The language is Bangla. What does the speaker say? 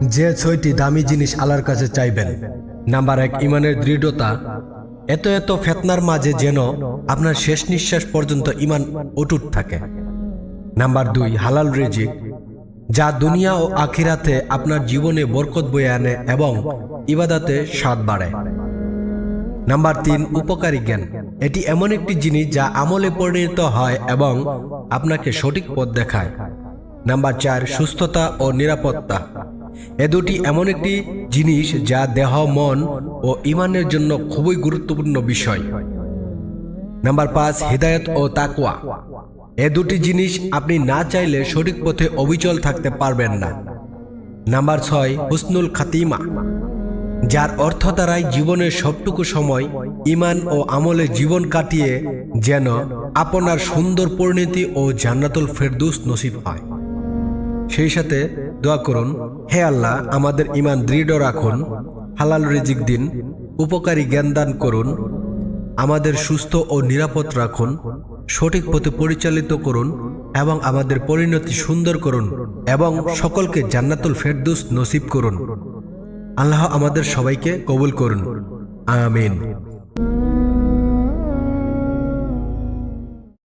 যে ছয়টি দামি জিনিস আল্লাহর কাছে চাইবেন। নাম্বার এক, ইমানের দৃঢ়তা। এত এত ফেতনার মাঝে যেন আপনার শেষ নিঃশ্বাস পর্যন্ত ইমান অটুট থাকে। নাম্বার দুই, হালাল রিজিক। যা দুনিয়া ও আখিরাতে আপনার জীবনে বরকত বয়ে আনে এবং ইবাদাতে স্বাদ বাড়ায়। নাম্বার তিন, উপকারী জ্ঞান। এটি এমন একটি জিনিস যা আমলে পরিণত হয় এবং আপনাকে সঠিক পথ দেখায়। নাম্বার চার, সুস্থতা ও নিরাপত্তা। এ দুটি এমন একটি জিনিস যা দেহ, মন ও ইমানের জন্য খুবই গুরুত্বপূর্ণ বিষয়। নাম্বার পাঁচ, হৃদায়ত ও তাকওয়া। এ দুটি জিনিস আপনি না চাইলে সঠিক পথে অবিচল থাকতে পারবেন না। নাম্বার ছয়, হুসনুল খাতিমা। যার অর্থ দ্বারাই জীবনের সবটুকু সময় ইমান ও আমলে জীবন কাটিয়ে যেন আপনার সুন্দর পরিণতি ও জান্নাতুল ফেরদুস নসিব হয়। সেই সাথে দোয়া করুন, হে আল্লাহ, আমাদের ইমান দৃঢ় রাখুন, হালাল রিজিক দিন, উপকারী জ্ঞান দান করুন, আমাদের সুস্থ ও নিরাপদ রাখুন, সঠিক পথে পরিচালিত করুন এবং আমাদের পরিণতি সুন্দর করুন এবং সকলকে জান্নাতুল ফেরদুস নসিব করুন। আল্লাহ আমাদের সবাইকে কবুল করুন। আমিন।